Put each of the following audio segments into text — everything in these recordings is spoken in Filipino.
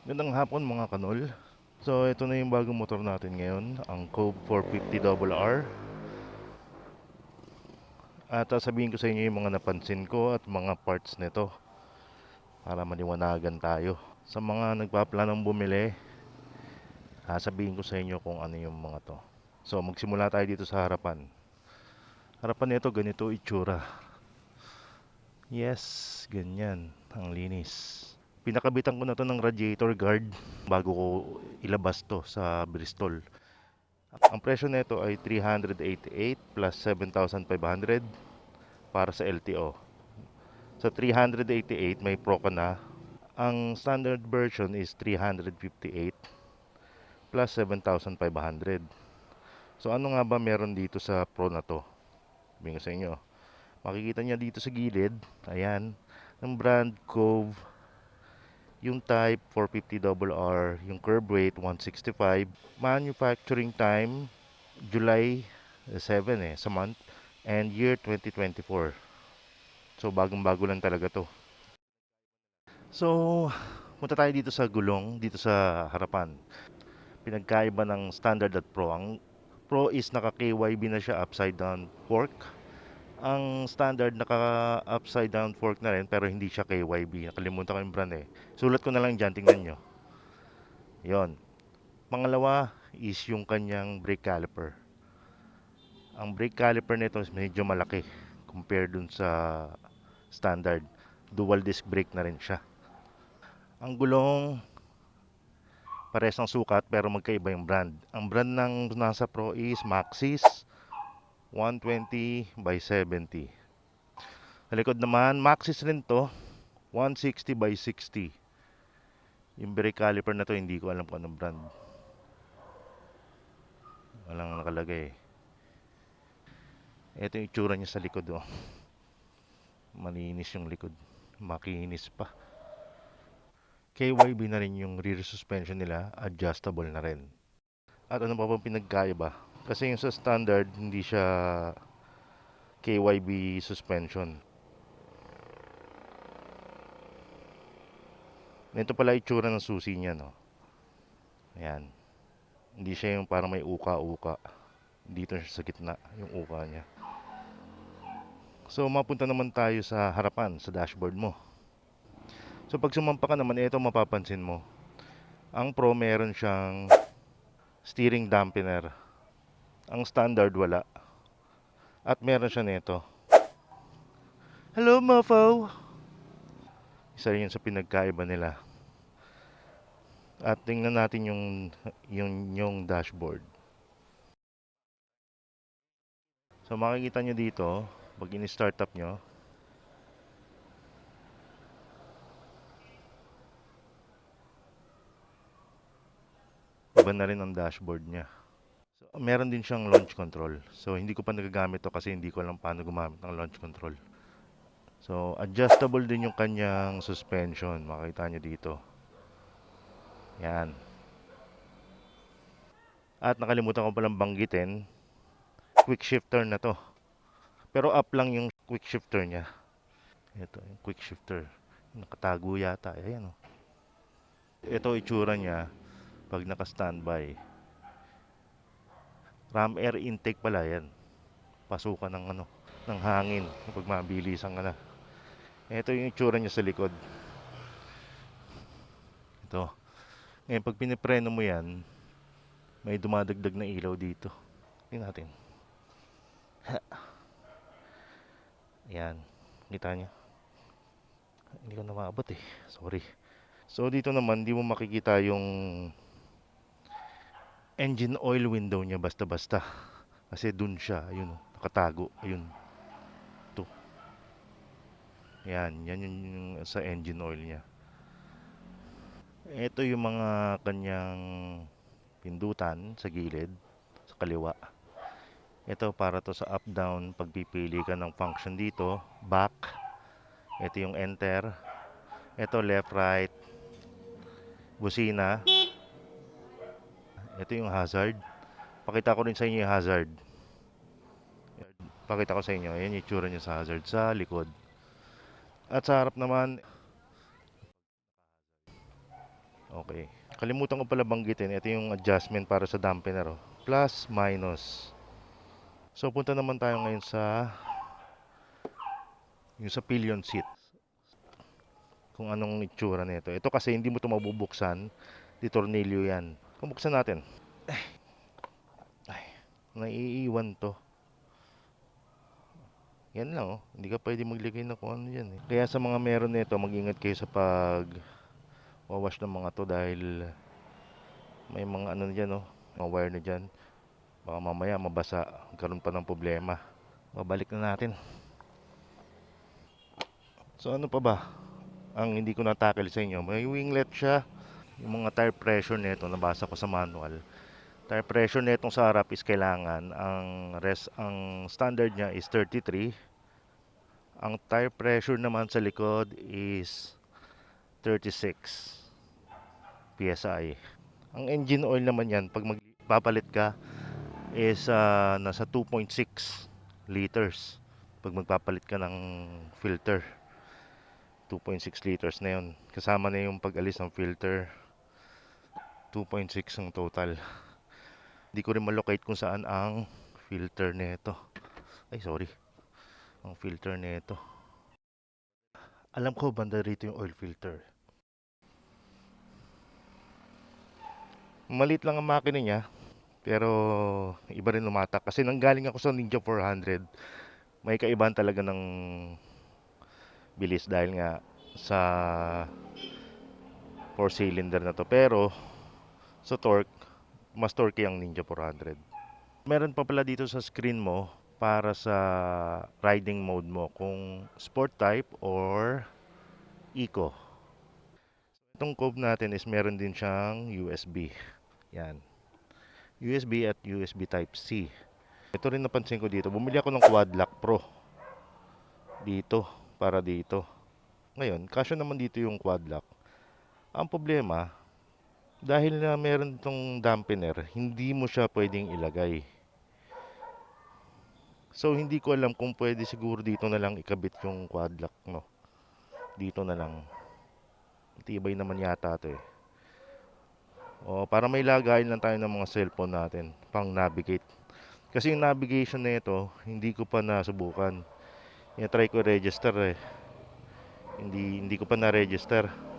Gandang hapon mga kanol. So ito na yung bagong motor natin ngayon, ang Cove 450RR. At sasabihin ko sa inyo yung mga napansin ko at mga parts nito para maliwanagan tayo. Sa mga nagpaplanong bumili, sasabihin ko sa inyo kung ano yung mga to. So magsimula tayo dito sa harapan. Harapan nito ganito itsura. Yes, ganyan ang linis. Pinakabitan ko na to ng radiator guard bago ko ilabas to sa Bristol. Ang presyo nito ay 388 plus 7,500 para sa LTO. Sa 388 may Pro ka na. Ang standard version is 358 plus 7,500. So ano nga ba meron dito sa Pro na to? Sabihin ko sa inyo. Makikita niya dito sa gilid, ayan, ng brand Cove yung type 450RR, yung curb weight 165, manufacturing time July 7 eh sa month and year 2024. So bagong-bago lang talaga to. So punta tayo dito sa gulong, dito sa harapan. Pinagkaiba ng standard at pro. Ang pro is naka KYB na siya upside down fork. Ang standard naka upside down fork na rin pero hindi siya KYB. Nakalimutan ko yung brand eh. Sulat ko na lang dyan, tingnan nyo. Yon. Pangalawa is yung kanyang brake caliper. Ang brake caliper nito is medyo malaki compared dun sa standard. Dual disc brake na rin siya. Ang gulong pares ng sukat pero magkaiba yung brand. Ang brand ng nasa Pro is Maxxis 120 by 70. Sa likod naman, Maxxis rin to 160 by 60. Yung brake caliper na to hindi ko alam kung anong brand. Walang nakalagay. Ito yung itsura niya sa likod oh. Malinis yung likod. Makinis pa. KYB na rin yung rear suspension nila, adjustable na rin. At ano pa bang pinagkaiba? Kasi yung sa standard, hindi siya KYB suspension. Ito pala itsura ng susi niya, no? Ayan. Hindi siya yung parang may uka-uka. Dito siya sa gitna, yung uka niya. So, mapunta naman tayo sa harapan, sa dashboard mo. So, pag sumampa ka naman, ito mapapansin mo. Ang Pro meron siyang steering dampener. Ang standard wala. At meron siya nito. Hello, Mofo! Isa rin sa pinagkaiba nila. At tingnan natin yung, yung, yung dashboard. So makikita nyo dito, pag in-start up nyo, iba na rin ang dashboard niya. Meron din siyang launch control. So hindi ko pa nagagamit to kasi hindi ko alam paano gumamit ng launch control. So adjustable din yung kanyang suspension. Makita nyo dito. Yan. At nakalimutan ko palang banggitin, quick shifter na to. Pero up lang yung quick shifter niya. Ito, yung quick shifter. Nakatago yata. Ayan o. Ito itsura niya pag naka-standby. Ram air intake pala yan. Pasukan ng ano, ng hangin pag mabilisan ka na. Ito yung itsura niya sa likod. Ito. Ngayon, pag pinipreno mo yan, may dumadagdag na ilaw dito. Tingnan natin. Ha. Ayan. Kita niyo? Hindi ko na maabot eh. Sorry. So, dito naman, di mo makikita yung engine oil window niya basta-basta. Kasi dun siya. Ayun, nakatago. Ayun. Ito. Yan. Yan yung, yung sa engine oil niya. Ito yung mga kanyang pindutan sa gilid, sa kaliwa. Ito para to sa up down pagpipili ka ng function dito, back. Ito yung enter. Ito left right. Busina. Ito yung hazard. Pakita ko rin sa inyo yung hazard. Pakita ko sa inyo. Ayan yung itsura niya sa hazard sa likod. At sa harap naman, Okay. Kalimutan ko pala banggitin, ito yung adjustment para sa dampener. Oh. Plus, minus. So, punta naman tayo ngayon sa yung sa pillion seat. Kung anong itsura nito. Ito kasi hindi mo ito mabubuksan. Di tornilyo yan. Kung natin. Ay. Ay. Naiiwan to. Yan lang oh. Hindi ka pwede maglagay na kung ano yan eh. Kaya sa mga meron nito, mag-ingat kayo sa pag wawash ng mga to dahil may mga ano dyan oh. Mga wire na dyan. Baka mamaya mabasa. Magkaroon pa ng problema. Babalik na natin. So ano pa ba? Ang hindi ko natakil sa inyo. May winglet siya. Yung mga tire pressure nito, nabasa ko sa manual. Tire pressure nitong sa harap is kailangan ang res ang standard niya is 33. Ang tire pressure naman sa likod is 36 PSI. Ang engine oil naman yan pag magpapalit ka is ah, nasa 2.6 liters pag magpapalit ka ng filter. 2.6 liters na yun. Kasama na yung pag-alis ng filter. 2.6 ang total. Hindi ko rin malocate kung saan ang filter nito. Ay, sorry. Ang filter nito. Alam ko banda rito yung oil filter. Maliit lang ang makina niya. Pero iba rin lumatak. Kasi nanggaling ako sa Ninja 400. May kaibahan talaga ng bilis dahil nga sa 4 cylinder na to. Pero sa torque, mas torque ang Ninja 400. Meron pa pala dito sa screen mo para sa riding mode mo kung sport type or eco. Itong Cove natin is meron din siyang USB. Yan. USB at USB type C. Ito rin napansin ko dito. Bumili ako ng Quad Lock Pro. Dito. Para dito. Ngayon, kasya naman dito yung Quad Lock. Ang problema, dahil na meron itong dampener, hindi mo siya pwedeng ilagay. So, hindi ko alam kung pwede siguro dito na lang ikabit yung quad lock, no? Dito na lang. Tibay naman yata ito eh. O, para may lagayin lang tayo ng mga cellphone natin, pang navigate. Kasi yung navigation na ito, hindi ko pa nasubukan. try ko register eh. Hindi, hindi ko pa na-register.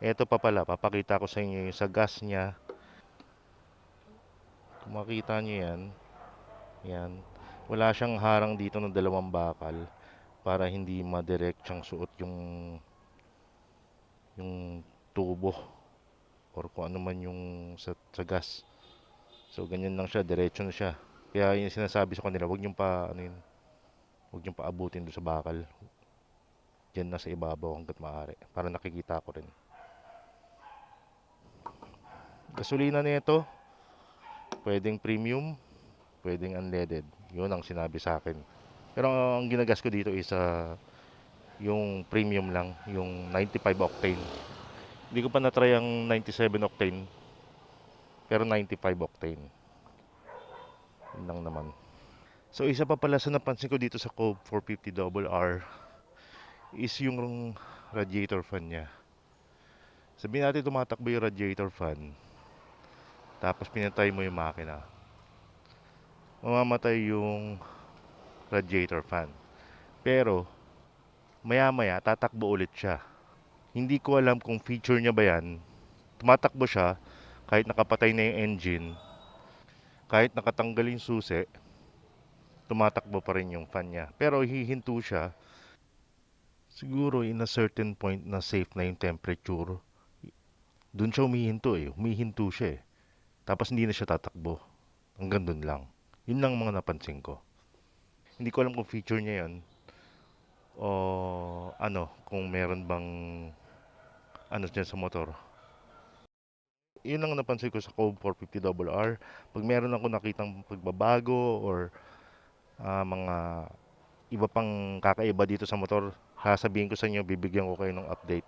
Ito pa pala, papakita ko sa inyo yung sa gas niya. Kung makita nyo yan, yan. Wala siyang harang dito ng dalawang bakal para hindi madirect siyang suot yung yung tubo or kung ano man yung sa, sa gas. So ganyan lang siya, diretso na siya. Kaya yung sinasabi sa kanila, wag niyong pa ano yun, wag niyong paabutin doon sa bakal. Diyan na sa ibabaw hanggat maaari para nakikita ko rin. Gasolina nito, pwedeng premium, pwedeng unleaded. Yun ang sinabi sa akin. Pero ang ginagas ko dito is ah, yung premium lang, yung 95 octane. Hindi ko pa na-try ang 97 octane. Pero 95 octane. Yun lang naman. So isa pa pala sa napansin ko dito sa Cove 450 double R is yung radiator fan niya. Sabihin natin tumatakbo yung radiator fan. Tapos pinatay mo yung makina. Mamamatay yung radiator fan. Pero maya-maya tatakbo ulit siya. Hindi ko alam kung feature niya ba yan. Tumatakbo siya kahit nakapatay na yung engine. Kahit nakatanggal yung susi, tumatakbo pa rin yung fan niya. Pero hihinto siya. Siguro in a certain point na safe na yung temperature. Doon siya humihinto eh. Humihinto siya eh. Tapos hindi na siya tatakbo. Hanggang doon lang. Yun lang ang mga napansin ko. Hindi ko alam kung feature niya yun. O ano, kung meron bang ano dyan sa motor. Yun ang napansin ko sa Cove 450 R. Pag meron ako nakitang pagbabago or ah, mga iba pang kakaiba dito sa motor, sasabihin ko sa inyo, bibigyan ko kayo ng update.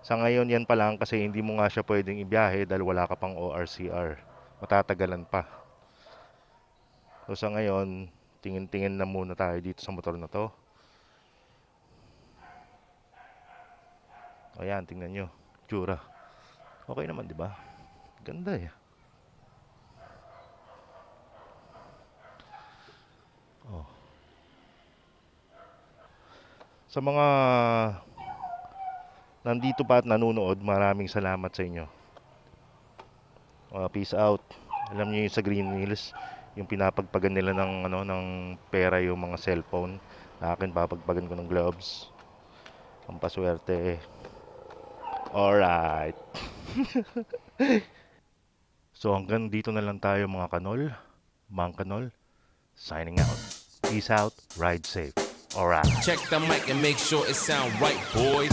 Sa ngayon, yan pa lang kasi hindi mo nga siya pwedeng ibiyahe dahil wala ka pang ORCR. Matatagalan pa. So sa ngayon, tingin-tingin na muna tayo dito sa motor na to. O yan, tingnan nyo. itsura. Okay naman, di ba? Ganda eh. Oh. Sa mga nandito pa at nanonood, maraming salamat sa inyo. Uh, peace out. Alam niyo yung sa Green Hills, yung pinapagpagan nila ng ano ng pera yung mga cellphone. Sa akin papagpagan ko ng gloves. Ang paswerte eh. Alright. so hanggang dito na lang tayo mga kanol. Mang kanol. Signing out. Peace out. Ride safe. Alright. Check the mic and make sure it sound right, boys.